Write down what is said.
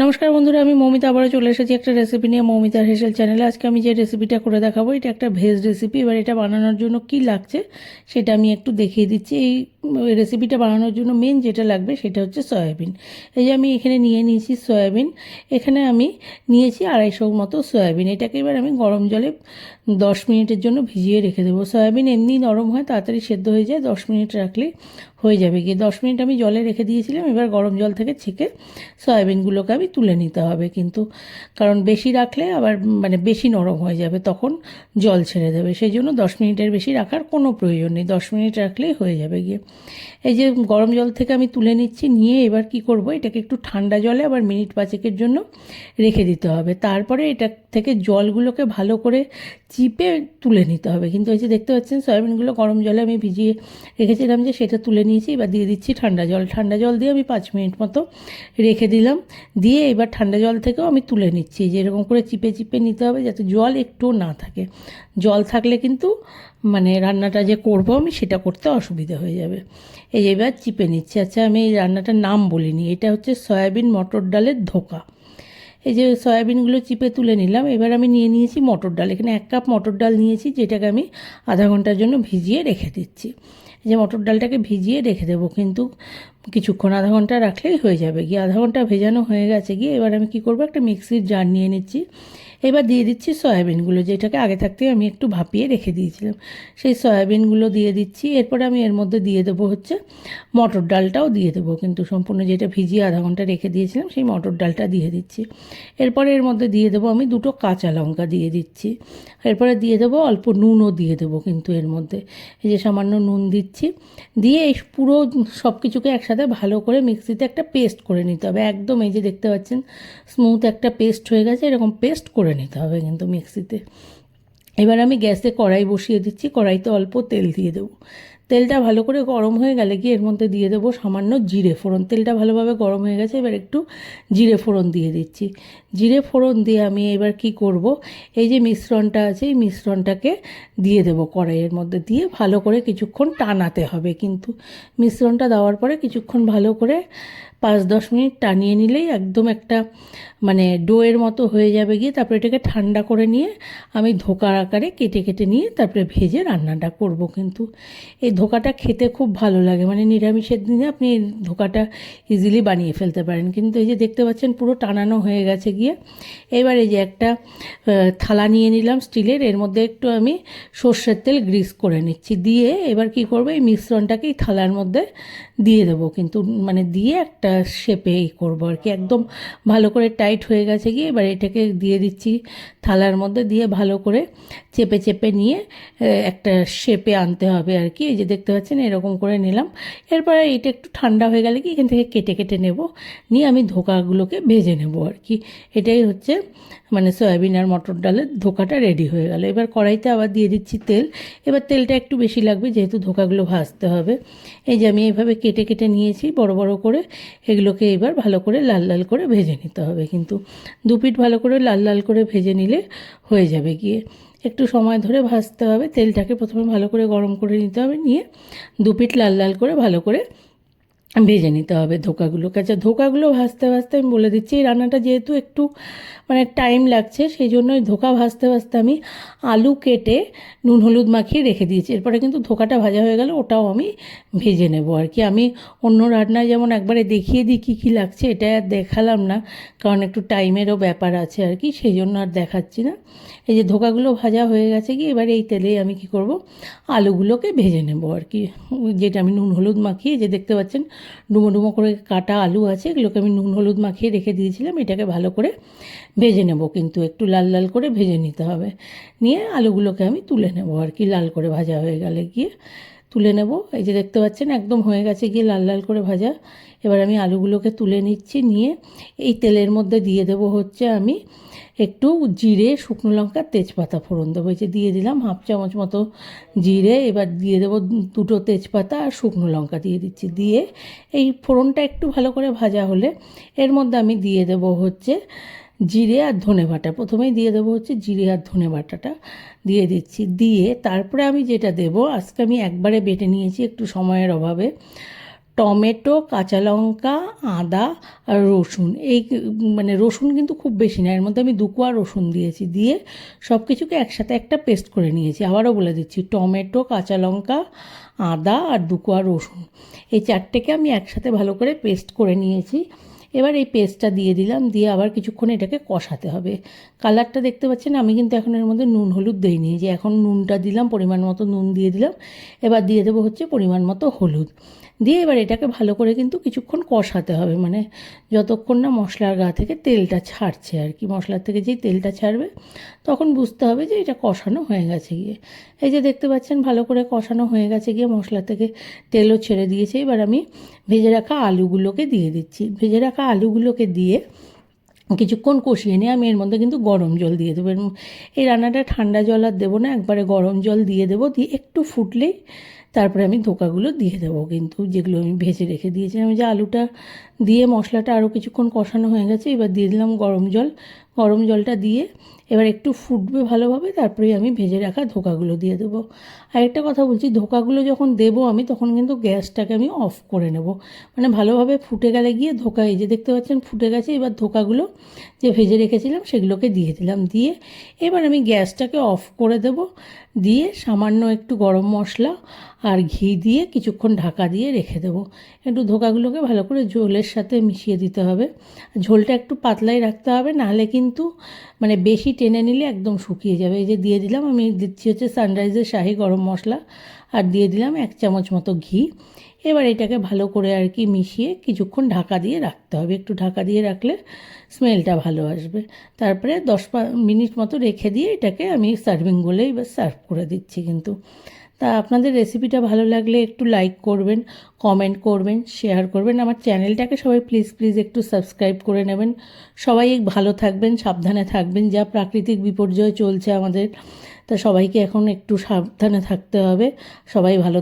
নমস্কার বন্ধুরা, আমি মৌমিতা আবারও চলে এসেছি একটা রেসিপি নিয়ে মৌমিতার হেসেল চ্যানেলে আজকে আমি যে রেসিপিটা করে দেখাবো, এটা একটা ভেজ রেসিপি এবার এটা বানানোর জন্য কি লাগছে, সেটা আমি একটু দেখিয়ে দিচ্ছি। এই রেসিপিটা বানানোর জন্য মেন যেটা লাগবে, সেটা হচ্ছে সয়াবিন এই যে আমি এখানে নিয়ে নিয়েছি সয়াবিন এখানে আমি নিয়েছি আড়াইশো মতো সয়াবিন এটাকে এবার আমি গরম জলে দশ মিনিটের জন্য ভিজিয়ে রেখে দেবো। সয়াবিন এমনি নরম হয়, তাড়াতাড়ি সেদ্ধ হয়ে যায়, দশ মিনিট রাখলেই হয়ে যাবে। গিয়ে দশ মিনিট আমি জলে রেখে দিয়েছিলাম, এবার গরম জল থেকে ছেঁকে সয়াবিনগুলোকে আমি তুলে নিতে হবে। কিন্তু কারণ বেশি রাখলে আবার মানে বেশি নরম হয়ে যাবে, তখন জল ছেড়ে দেবে সেই জন্য দশ মিনিটের বেশি রাখার কোনো প্রয়োজন নেই। দশ মিনিট রাখলেই হয়ে যাবে গিয়ে। এই যে গরম জল থেকে আমি তুলে নিচ্ছি, নিয়ে এবার কি করব, এটাকে একটু ঠান্ডা জলে আবার মিনিট পাঁচেকের জন্য রেখে দিতে হবে। তারপরে এটা থেকে জলগুলোকে ভালো করে চিপে তুলে নিতে হবে। কিন্তু এই যে দেখতে পাচ্ছেন, সয়াবিনগুলো গরম জলে আমি ভিজিয়ে রেখেছিলাম যে সেটা তুলে নিয়েছি, এবার দিয়ে দিচ্ছি ঠান্ডা জল। ঠান্ডা জল দিয়ে আমি পাঁচ মিনিট মতো রেখে দিলাম। দিয়ে এবার ঠান্ডা জল থেকেও আমি তুলে নিচ্ছি। যে এরকম করে চিপে চিপে নিতে হবে যাতে জল একটুও না থাকে। জল থাকলে কিন্তু মানে রান্নাটা যে করব আমি সেটা করতে অসুবিধা হয়ে যাবে। এই এবার চিপে নিচ্ছি। আচ্ছা আমি এই রান্নাটার নাম বলিনি। এটা হচ্ছে সয়াবিন মটর ডালের ধোকা। এই যে সয়াবিনগুলো চিপে তুলে নিলাম। এবার আমি নিয়ে নিয়েছি মটর ডাল। এখানে এক কাপ মটর ডাল নিয়েছি, যেটাকে আমি আধা ঘণ্টার জন্য ভিজিয়ে রেখে দিচ্ছি। যে মটর ডালটাকে ভিজিয়ে রেখে দেবো, কিন্তু কিছুক্ষণ আধা ঘণ্টা রাখলেই হয়ে যাবে। গিয়ে আধা ঘণ্টা ভেজানো হয়ে গেছে, গিয়ে এবার আমি কি করব, একটা মিক্সির জার নিয়ে নিচ্ছি। এবার দিয়ে দিচ্ছি সয়াবিনগুলো, যেটাকে আগে থাকতে আমি একটু ভাপিয়ে রেখে দিয়েছিলাম। সেই সয়াবিনগুলো দিয়ে দিচ্ছি, এরপরে আমি এর মধ্যে দিয়ে দেবো হচ্ছে মটর ডালটাও দিয়ে দেবো। কিন্তু সম্পূর্ণ যেটা ভিজিয়ে আধা ঘণ্টা রেখে দিয়েছিলাম, সেই মটর ডালটা দিয়ে দিচ্ছি। এরপরে এর মধ্যে দিয়ে দেবো আমি দুটো কাঁচা লঙ্কা দিয়ে দিচ্ছি। এরপরে দিয়ে দেবো অল্প নুনও দিয়ে দেবো কিন্তু এর মধ্যে। এই যে সামান্য নুন দিচ্ছি, দিয়ে এই পুরো সব কিছুকে একসাথে ভালো করে মিক্সিতে একটা পেস্ট করে নিতে হবে। একদম এই যে দেখতে পাচ্ছেন, স্মুথ একটা পেস্ট হয়ে গেছে, এরকম পেস্ট করে নিতে হবে কিন্তু মিক্সিতে। এবার আমি গ্যাসে কড়াই বসিয়ে দিচ্ছি, কড়াইতে অল্প তেল দিয়ে দেবো। তেলটা ভালো করে গরম হয়ে গেলে কি এর মধ্যে দিয়ে দেবো সামান্য জিরে ফোড়ন। তেলটা ভালোভাবে গরম হয়ে গেছে, এবার একটু জিরে ফোড়ন দিয়ে দিচ্ছি। জিরে ফোড়ন দিয়ে আমি এবার কি করব? এই যে মিশ্রণটা আছে, এই মিশ্রণটাকে দিয়ে দেবো কড়াইয়ের মধ্যে দিয়ে। ভালো করে কিছুক্ষণ টানাতে হবে কিন্তু। মিশ্রণটা দেওয়ার পরে কিছুক্ষণ ভালো করে পাঁচ দশ মিনিট টানিয়ে নিলেই একদম একটা মানে ডোয়ের মতো হয়ে যাবে গিয়ে। তারপরে এটাকে ঠান্ডা করে নিয়ে আমি ধোকার আকারে কেটে কেটে নিয়ে তারপরে ভেজে রান্নাটা করব কিন্তু। এই ধোকাটা খেতে খুব ভালো লাগে। মানে নিরামিষের দিনে আপনি ধোকাটা ইজিলি বানিয়ে ফেলতে পারেন। কিন্তু এই যে দেখতে পাচ্ছেন পুরো টানানো হয়ে গেছে গিয়ে। এবার এই যে একটা থালা নিয়ে নিলাম স্টিলের। এর মধ্যে একটু আমি সর্ষের তেল গ্রিস করে নিচ্ছি। দিয়ে এবার কি করব, এই মিশ্রণটাকে এই থালার মধ্যে দিয়ে দেবো। কিন্তু মানে দিয়ে একটা শেপে এই করব আর কি। একদম ভালো করে টাইট হয়ে গেছে গিয়ে এবার এটাকে দিয়ে দিচ্ছি থালার মধ্যে। দিয়ে ভালো করে চেপে চেপে নিয়ে একটা শেপে আনতে হবে আর কি। এই যে দেখতে পাচ্ছেন, এরকম করে নিলাম। এরপরে এটা একটু ঠান্ডা হয়ে গেলে কি এখান থেকে কেটে কেটে নেব। নিয়ে আমি ধোকাগুলোকে ভেজে নেব আর কি। এটাই হচ্ছে মানে সয়াবিন আর মটর ডালের ধোকাটা রেডি হয়ে গেল। এবার কড়াইতে আবার দিয়ে দিচ্ছি তেল। এবার তেলটা একটু বেশি লাগবে যেহেতু ধোকাগুলো ভাজতে হবে। এই যে আমি এইভাবে কেটে কেটে নিয়েছি, বড় বড় করে। এগুলোকে এবার ভালো করে লাল লাল করে ভেজে নিতে হবে। কিন্তু দু পিঠ ভালো করে লাল লাল করে ভেজে নিলে হয়ে যাবে গিয়ে। একটু সময় ধরে ভাজতে হবে। তেলটাকে প্রথমে ভালো করে গরম করে নিতে হবে। নিয়ে দু পিঠ লাল লাল করে ভালো করে ভেজে নিতে হবে ধোকাগুলোকে। আচ্ছা ধোকাগুলো ভাজতে ভাজতে আমি বলে দিচ্ছি, এই রান্নাটা যেহেতু একটু মানে টাইম লাগছে, সেই জন্য ওই ধোকা ভাজতে ভাজতে আমি আলু কেটে নুন হলুদ মাখিয়ে রেখে দিয়েছি। এরপরে কিন্তু ধোকাটা ভাজা হয়ে গেলে ওটাও আমি ভেজে নেব আর কি। আমি অন্য রান্নায় যেমন একবারে দেখিয়ে দিই কী কী লাগছে, এটা আর দেখালাম না, কারণ একটু টাইমেরও ব্যাপার আছে আর কি, সেই জন্য আর দেখাচ্ছি না। এই যে ধোকাগুলো ভাজা হয়ে গেছে কি, এবার এই তেলেই আমি কি করব, আলুগুলোকে ভেজে নেব আর কি। যেটা আমি নুন হলুদ মাখিয়ে, যে দেখতে পাচ্ছেন ডুমো ডুমো করে কাটা আলু আছে, এগুলোকে আমি নুন হলুদ মাখিয়ে রেখে দিয়েছিলাম, এটাকে ভালো করে ভেজে নেব, কিন্তু একটু লাল লাল করে ভেজে নিতে হবে। নিয়ে আলুগুলোকে আমি তুলে নেব, আর কি লাল করে ভাজা হয়ে গেলে গিয়ে তুলে নেব। এই যে দেখতে পাচ্ছেন, একদম হয়ে গেছে গিয়ে লাল লাল করে ভাজা। এবার আমি আলুগুলোকে তুলে নিচ্ছি, নিয়ে এই তেলের মধ্যে দিয়ে দেবো হচ্ছে আমি একটু জিরে, শুকনো লঙ্কা, তেজপাতা ফোড়ন দেবো। এই যে দিয়ে দিলাম হাফ চামচ মতো জিরে, এবার দিয়ে দেবো দুটো তেজপাতা আর শুকনো লঙ্কা দিয়ে দিচ্ছি। দিয়ে এই ফোড়নটা একটু ভালো করে ভাজা হলে এর মধ্যে আমি দিয়ে দেবো হচ্ছে জিরে আর ধনে বাটা। প্রথমেই দিয়ে দেবো হচ্ছে জিরে আর ধনে বাটাটা দিয়ে দিচ্ছি। দিয়ে তারপরে আমি যেটা দেবো, আজকে আমি একবারে বেটে নিয়েছি একটু সময়ের অভাবে। টমেটো, কাঁচা লঙ্কা, আদা আর রসুন। এই মানে রসুন কিন্তু খুব বেশি না, এর মধ্যে আমি দু কোয়া রসুন দিয়েছি, দিয়ে সব কিছুকে একসাথে একটা পেস্ট করে নিয়েছি। আবারও বলে দিচ্ছি, টমেটো, কাঁচা লঙ্কা, আদা আর দু কোয়া রসুন। এই চারটেকে আমি একসাথে ভালো করে পেস্ট করে নিয়েছি। এবার এই পেস্টটা দিয়ে দিলাম, দিয়ে আবার কিছুক্ষণ এটাকে কষাতে হবে। কালারটা দেখতে পাচ্ছেন, আমি কিন্তু এখন এর মধ্যে নুন, হলুদ দিইনি। যে এখন নুনটা দিলাম, পরিমাণ মতো নুন দিয়ে দিলাম। এবার দিয়ে দেবো হচ্ছে পরিমাণ মতো হলুদ। দিয়ে এবার এটাকে ভালো করে কিন্তু কিছুক্ষণ কষাতে হবে। মানে যতক্ষণ না মশলার গা থেকে তেলটা ছাড়ছে আর কি, মশলার থেকে যেই তেলটা ছাড়বে, তখন বুঝতে হবে যে এটা কষানো হয়ে গেছে গিয়ে। এই যে দেখতে পাচ্ছেন, ভালো করে কষানো হয়ে গেছে গিয়ে, মশলা থেকে তেলও ছেড়ে দিয়েছে। এবার আমি ভেজে রাখা আলুগুলোকে দিয়ে দিচ্ছি। ভেজে রাখা আলুগুলোকে দিয়ে কিছুক্ষণ কষিয়ে নিয়ে আমি এর মধ্যে কিন্তু গরম জল দিয়ে দেবো। এই রান্নাটা ঠান্ডা জল আর দেবো না, একবারে গরম জল দিয়ে দেবো। দিয়ে একটু ফুটলেই তারপরে আমি ধোকাগুলো দিয়ে দেবো কিন্তু, যেগুলো আমি ভেজে রেখে দিয়েছিলাম যে আলুটা দিয়ে মশলাটা আরও কিছুক্ষণ কষানো হয়ে গেছে, এবার দিয়ে দিলাম গরম জল। গরম জলটা দিয়ে এবার একটু ফুটবে ভালোভাবে তারপরে আমি ভেজে রাখা ধোকাগুলো দিয়ে দেবো। আর একটা কথা বলছি, ধোকাগুলো যখন দেবো আমি, তখন কিন্তু গ্যাসটাকে আমি অফ করে নেব। মানে ভালোভাবে ফুটে গেলে গিয়ে ধোকা, এই যে দেখতে পাচ্ছেন ফুটে গেছে, এবার ধোকাগুলো যে ভেজে রেখেছিলাম সেগুলোকে দিয়ে দিলাম। দিয়ে এবার আমি গ্যাসটাকে অফ করে দেব, দিয়ে সামান্য একটু গরম মশলা আর ঘি দিয়ে কিছুক্ষণ ঢাকা দিয়ে রেখে দেবো। একটু ধোকাগুলোকে ভালো করে ঝোলের সাথে মিশিয়ে দিতে হবে। ঝোলটা একটু পাতলাই রাখতে হবে, নাহলে কিন্তু মানে বেশি টেনে নিলে একদম শুকিয়ে যাবে। এই যে দিয়ে দিলাম, আমি দিচ্ছি হচ্ছে সানরাইজের শাহি গরম মশলা আর দিয়ে দিলাম এক চামচ মতো ঘি। এবার এটাকে ভালো করে আর কি মিশিয়ে কিছুক্ষণ ঢাকা দিয়ে রাখতে হবে। একটু ঢাকা দিয়ে রাখলে স্মেলটা ভালো আসবে। তারপরে দশ মিনিট মতো রেখে দিয়ে এটাকে আমি সার্ভিং বলেই এবার সার্ভ করে দিচ্ছি কিন্তু। তা আপনাদের রেসিপিটা ভালো লাগলে একটু লাইক করবেন কমেন্ট করবেন শেয়ার করবেন। আমার চ্যানেলটাকে সবাই প্লিজ প্লিজ একটু সাবস্ক্রাইব করে নেবেন। সবাই ভালো থাকবেন, সাবধানে থাকবেন। যা প্রাকৃতিক বিপর্যয় চলছে আমাদের, তা সবাইকে এখন একটু সাবধানে থাকতে হবে। সবাই ভালো